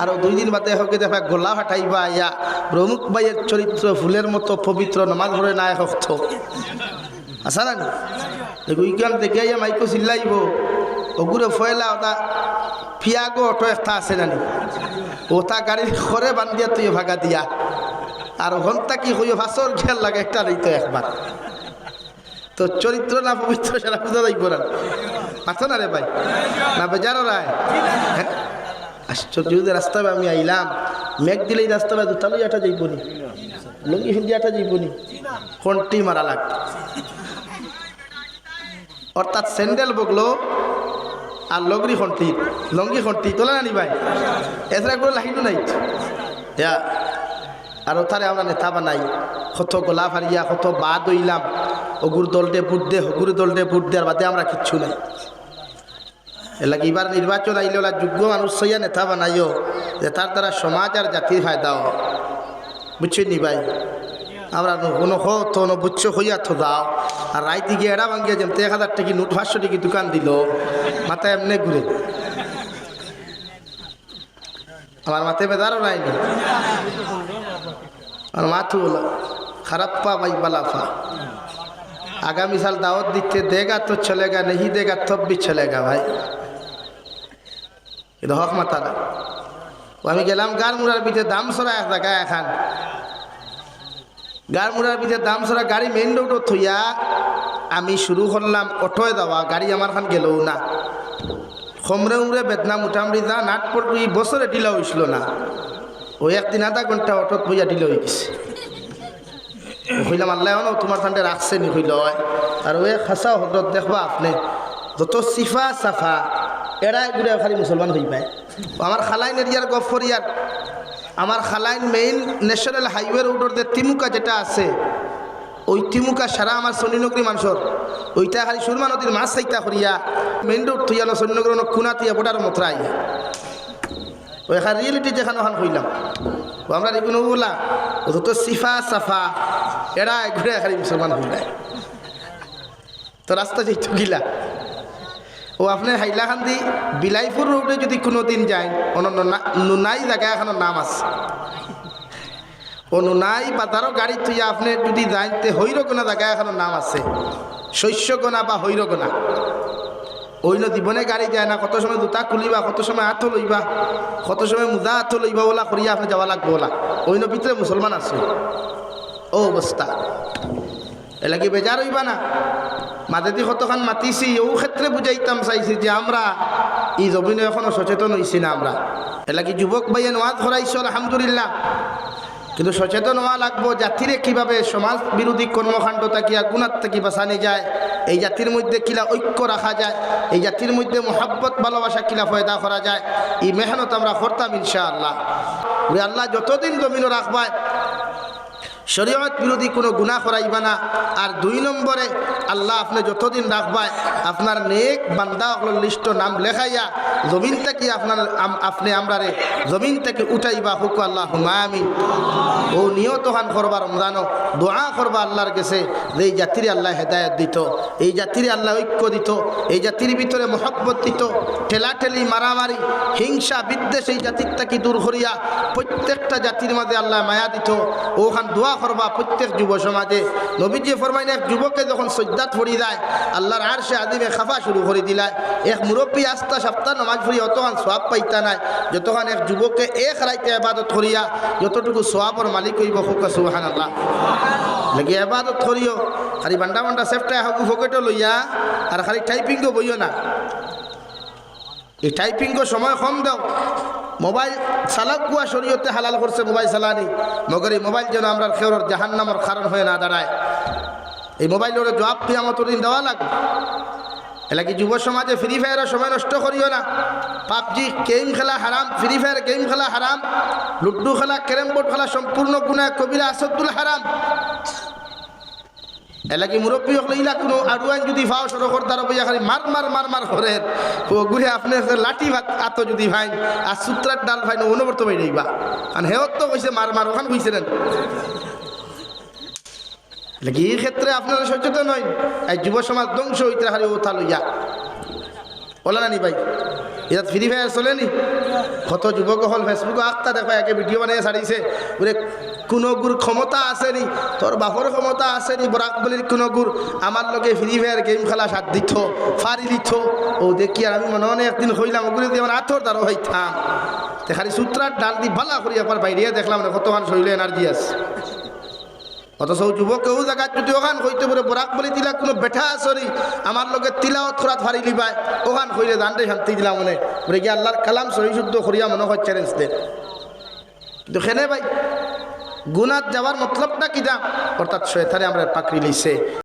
আর দুই দিন বাদে হোক দেখা গোলা হাঁটাইবা ইয়া। প্রমুখ ভাইয়ের চরিত্র ফুলের মতো পবিত্র নামাজ পড়ে না হক্ত। আসা না? উইকান দেখে ইয়া মাইকো চিল্লাইব। ওগুরে ফয়লা ওটা ফিয়াগো অটো একটা আছে নানি ওটা গাড়ির খরে বান্ধিয়া তুই ভাগা দিয়া। আর ঘণ্টা কি হইও ভাসর খেয়াল লাগে একটা রইতো একবার তো চরিত্র না পবিত্র সেটা বুঝা যাইব না। পারতো না রে ভাই। না বেজারো রায় আশ্চর্য রাস্তা আমি আইলাম। মেঘ দিলে এই রাস্তা দুটা লই আটা যাইব নি লঙ্গি হিন্দি আটা যাইব নি ফন্টি মারা লাগ। অর্থাৎ স্যান্ডেল বগলো আর লগরি খন্টি লঙ্গি খন্টি তোলা নানি ভাই। এছাড়া করে লাহিনু নাই। আর ওথারে আমরা নেতা বানাই। কত গোলা ফারিয়া কত বা দইলাম অগুর দলটে ভোট দে হগুর দলটে ভোট দেওয়ার বাদে আমরা কিচ্ছু নাই। এলাকা এবার নির্বাচন আইলে ওলা যোগ্য মানুষ সইয়া নেতা বানাইও, যে তার দ্বারা সমাজ আর জাতির ফায়দা হয় বুঝছি নি ভাই? আমরা কোনো হতো ন বুচ্ছ হইয়া থো দাও আর রাইতে গিয়ে এড়া ভাঙ্গিয়া যেমন এক হাজার টাকি নোট পাঁচশো টাকি দোকান দিল মাথায় এমনি ঘুরে। আমার মাথায় বেদারও নাইনি আর মাথু বলো খারাপ পা ভাই বালাফা আগামী সাল দাওয়াত দিচ্ছে দেগা তো চলেগা নেই দেগা তব भी চলেগা ভাই। এটা হক ও আমি গেলাম গার মুড়ার পিঠে দাম সরা এক জায়গা এখান। গার মুড়ার পিঠে দাম সরা গাড়ি মেইন রোডও থইয়া আমি শুরু করলাম অটোয় দেওয়া গাড়ি আমার খান গেলেও না। খমরে উমরে বেদনা মুটামুটি যা, নাট পড়বি বছরে ঢিলা হয়েছিল না। ওই একদিন আধা ঘণ্টা অটোত বইয়া ঢিলা হয়ে গেছে। হইলাম আল্লাহ ন তোমার ঠান্ডে রাখছে নি হইল আর ওই খাসা হজরত দেখবা আপনি, যত সিফা সাফা এড়াই ঘুরে খালি মুসলমান হই পায় আমার খালাইন এরিয়ার গফরিয়ার, আমার খালাইন মেইন ন্যাশনাল হাইওয়ে রোডের যে তিমুকা যেটা আছে, ওই তিমুকা সারা আমার সন্নিনগরী মানুষের ওইটা খালি সুরমা নদীর মাছ চাইতা করিয়া মেইন রোড থইয়ানো সন্নিনগর খুনা তিয়া বোটার মতো আইয়া। ওই এখন রিয়েলিটি যেখানে ওখান হইলাম ও আমরা এগুলো বলা ও তো সিফা সাফা এরা ঘুরে খালি মুসলমান হইলাই তো রাস্তা যেত গিলা। ও আপনি হাইলাকান্দি বিলাইপুর রোডে যদি কোনো দিন যায় অন্য নুনাই জায়গা এখানে নাম আছে। ও নুনাই বা তারও গাড়ি তুই আপনি যদি যাইতে হৈরগোনা জায়গা এখানে নাম আছে। শস্যগোনা বা হৈরগোনা অন্য জীবনে গাড়ি যায় না, কত সময় জোতা খুলিবা, কত সময় হাত লইবা, কত সময় মোজা হাত লইবা ওলা করিয়া আপনি যাওয়া লাগবো ওলা অন্য ভিতরে মুসলমান আছে। ও অবস্থা এলাকি বেজার হইবা না। মাদেদি কতখান মাতিছি ও ক্ষেত্রে বুঝাইতাম চাইছি যে আমরা এই জমিনে এখনও সচেতন হইছি না আমরা। এলাকি যুবক ভাইয়ে নোয়াজ ধরাইছ আলহামদুলিল্লাহ। কিন্তু সচেতন হওয়া লাগবো, জাতিরে কীভাবে সমাজ বিরোধী কর্মকাণ্ড তাকিয়া গুণার থেকে বাঁচানি যায়, এই জাতির মধ্যে কিলা ঐক্য রাখা যায়, এই জাতির মধ্যে মোহাব্বত, ভালোবাসা কিলা ফয়দা করা যায়, এই মেহনত আমরা করতাম ইনশাআল্লাহ। আল্লাহ যতদিন জমিনও রাখবায় শরীয়ত বিরোধী কোনো গুণা করাইবা না। আর দুই নম্বরে, আল্লাহ আপনি যতদিন রাখবায় আপনার নেক বান্দা লিস্ট নাম লেখাইয়া জমিন থেকে আপনার আপনি আমরারে জমিন থেকে উঠাইবা, হুক আল্লাহ হুমায়ামি ও নিয়ত হান করবা রমজানো দোয়া করবা আল্লাহর কাছে যে এই জাতির আল্লাহ হেদায়ত দিত, এই জাতির আল্লাহ ঐক্য দিত, এই জাতির ভিতরে মহব্বত দিত, ঠেলাঠেলি, মারামারি, হিংসা, বিদ্বেষ এই জাতির থেকে দূর করিয়া প্রত্যেকটা জাতির মাঝে আল্লাহ মায়া দিত। ওখান দোয়া করবা প্রত্যেক যুব সমাজে। নবীজি ফরমাইন এক যুবকে যখন সজ্জাত পড়ি যায়, আল্লাহর আর সে আদিমে খাফা শুরু করে দিলায় এক মুরব্বী আস্তা সপ্তাহ নমাজ পড়ি অতখান সোয়াব পাইতা নাই, যতখান এক যুবককে এক রাইতে আবাদত করিয়া যতটুকু সোয়াবর মালিক হইব, হোক সুহান আল্লাহ লাগি আবাদত করিও, খালি বান্ডা বান্ডা সেফটাই হাগু ফকেটও লইয়া, আর খালি টাইপিংও বইও না। এই টাইপিংও সময় কম দাও। মোবাইল চালাক কুয়া শরীয়তে হালাল করছে, মোবাইল চালানি মগর এই মোবাইল যেন আমরা খেওর জাহান্নামর কারণ হয়ে না দাঁড়ায়। এই মোবাইলের জবাব পিয়ামত দিন দেওয়া লাগবে। এলাকি যুব সমাজে ফ্রি ফায়ারের সময় নষ্ট করিও না? পাবজি গেম খেলা হারাম ফ্রি ফায়ার গেম খেলা হারাম, লুডু খেলা, ক্যারেম বোর্ড খেলা সম্পূর্ণ গুণা কবিরা আসাদুল হারাম। এলাকি মুরব্বী হলে ইলা কোনো আড়ুয়ান যদি ভাও সড়কর দ্বারা বইয়া খালি মার মার মার মার করে। ঘুরে আপনি লাঠি ভাত আত যদি ভাই আর সূত্রার ডাল ভাই অনুবর্ত বাই রইবা আর হেওর তো কইছে মার মার, ওখান কইছিলেন লাগি এই ক্ষেত্রে আপনারা সচেতন হন এই যুব সমাজ ধ্বংস হইতে খালি ওথা লইয়া। বলে না নি ভাই। ইয়াত ফ্রি ফায়ার চলেনি কত যুবক হল ফেসবুকে আখতা দেখো একে ভিডিও বানিয়ে ছাড়িছে। বলে, কোনো গুর ক্ষমতা আসেনি। তোর বাপর ক্ষমতা আসেনি, বরাক বলির কোনো গুর আমার লগে ফ্রি ফায়ার গেম খেলা সাত দিত, ফারি দিত। ও দেখি আর আমি মনে মনে একদিন হইলাম, ওগুলো দিয়ে আমার আথর দ্বারা হইতাম। খালি সূত্রার ডাল দি ভালা করি, একবার বাইরে দেখলাম না কতখান শরীরে এনার্জি আছে। অথচ যুবক কেউ জায়গায় যদি ওখান হইতে পারে বরাক বলি দিলা, কোনো বেঠা আসরি আমার লোকের তিলাও থোড়া ফারি লিবাই ওখান হইলে দান্ডে শান্তি দিলাম মনে। বলে গিয়ে আল্লাহর কালাম সহি শুদ্ধ করিয়া মনে হয় চ্যালেঞ্জ দে। কিন্তু সেনে ভাই, গুণাত যাওয়ার মতলবটা কিনা অর্থাৎ শয়তানে আমরা পাকড়ি লিছে।